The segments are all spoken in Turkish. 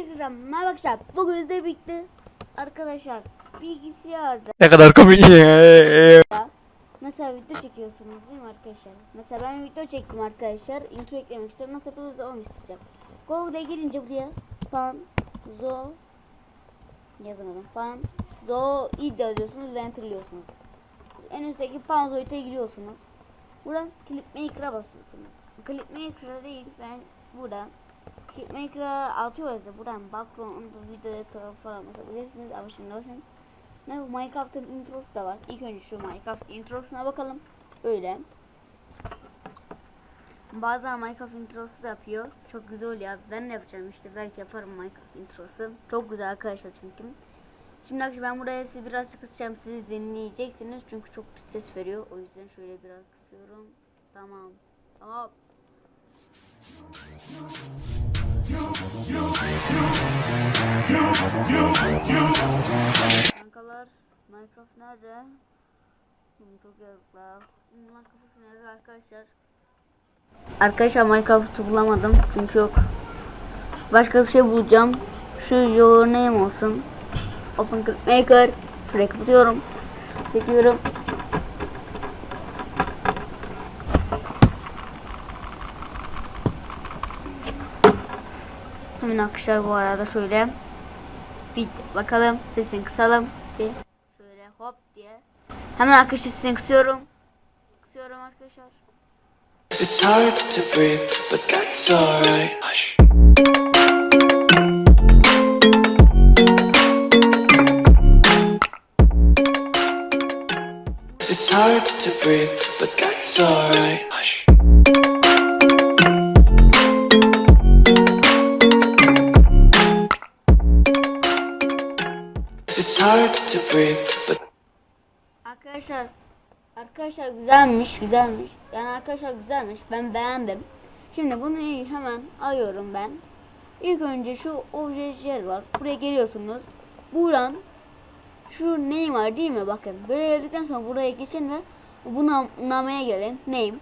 Instagram merhaba arkadaşlar. Bugün de birlikte arkadaşlar bilgisayarda Ne kadar komik. mesela video çekiyorsunuz değil mi arkadaşlar? Mesela ben video çektim arkadaşlar. Intro eklemek istiyorum. Nasıl yapıyoruz da onu isteyeceğim. Google'a girince buraya fan zo yazamadım. Fan zo id yazıyorsunuz ve enterliyorsunuz. En üstteki panzoid'e giriyorsunuz. Buradan clip maker'a basıyorsunuz. Clip maker'a değil ben buradan Clipmaker'a atıyoruz ya buradan background video editor falan basabilirsiniz ama şimdi bakın ne bu Minecraft'ın introsu da var. İlk önce şu Minecraft introsuna bakalım. Böyle. Bazen Minecraft introsu da yapıyor. Çok güzel oluyor. Ben de yapacağım işte. Belki yaparım Minecraft introsu. Çok güzel arkadaşlar çünkü. Şimdi arkadaşlar ben buraya sizi biraz kısacağım. Siz dinleyeceksiniz. Çünkü çok pis ses veriyor. O yüzden şöyle biraz kısıyorum. Tamam. Tamam. Kankalar Minecraft nerede? Hmm, çok kafası nerede arkadaşlar? Arkadaşlar Minecraft'ı bulamadım çünkü yok. Başka bir şey bulacağım. Şu your name olsun. Open Maker. Şuraya kapatıyorum. Bekliyorum. Hemen arkadaşlar bu arada şöyle bir bakalım sesini kısalım bir şöyle hop diye hemen arkadaşlar sesini kısıyorum kısıyorum arkadaşlar It's hard to breathe, but that's alright. Hush. It's hard to breathe, but that's alright. Hush. It's hard to breathe, but arkadaşlar arkadaşlar güzelmiş güzelmiş. Yani arkadaşlar güzelmiş ben beğendim. Şimdi bunu hemen alıyorum ben. İlk önce şu objeler var buraya geliyorsunuz. Buradan şu name var değil mi? Bakın böyle yazdıktan sonra buraya geçin ve buna namaya gelin name.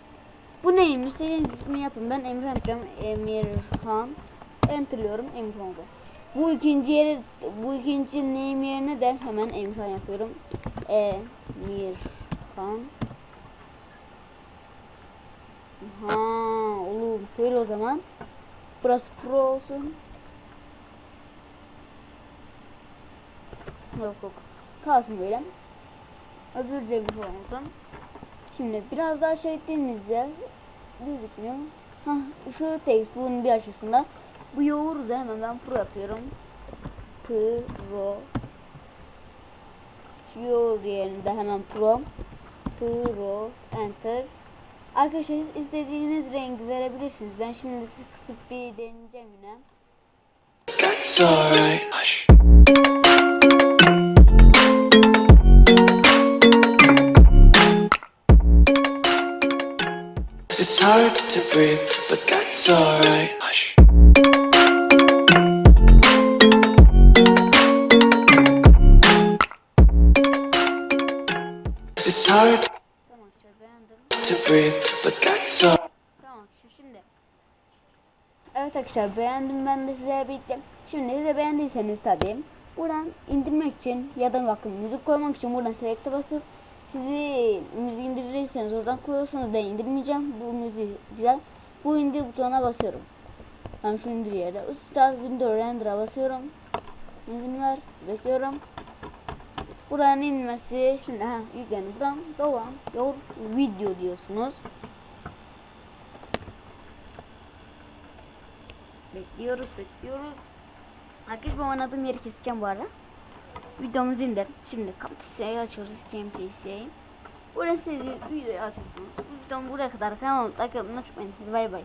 Bu name istediğiniz ismi yapın. Ben Emirhan yapacağım Emirhan enterliyorum Emirhan bu ikinci yere bu ikinci name yerine de hemen Emirhan yapıyorum Emirhan Ha oğlum şöyle o zaman burası pro olsun Yok yok. Kalsın böyle. Öbür falan olsun. Şimdi biraz daha şey ettiğimizde gözükmüyor. Hah şu text bunun bir aşağısında. Bu yoğuru da hemen ben pro yapıyorum. Pro. Şu yoğur yerinde hemen pro. Pro. Enter. Arkadaşlar siz istediğiniz rengi verebilirsiniz. Ben şimdi sizi kısıp bir deneyeceğim yine. that's alright. Hush. It's hard to breathe, but that's alright. Hush. Hard to breathe, but that's all. Evet arkadaşlar beğendim ben de size birlikte. Şimdi siz de beğendiyseniz tabii buradan indirmek için ya da bakın müzik koymak için buradan select'e basıp sizi müziği indirirseniz oradan koyuyorsanız ben indirmeyeceğim. Bu müziği güzel. Bu indir butonuna basıyorum. Ben şu indir yere. Start window render'a basıyorum. İzin ver. Bekliyorum. Buranın inmesi. Şimdi ha yüklendi. Buradan devam. Your video diyorsunuz. Bekliyoruz, bekliyoruz. Arkadaşlar ben oynadığım yeri keseceğim bu arada. Videomuzu indir. Şimdi Camtasia'yı açıyoruz. Camtasia'yı. Burası videoyu açıyorsunuz. Videom buraya kadar. Tamam. Atmayı unutmayın. Bay bay.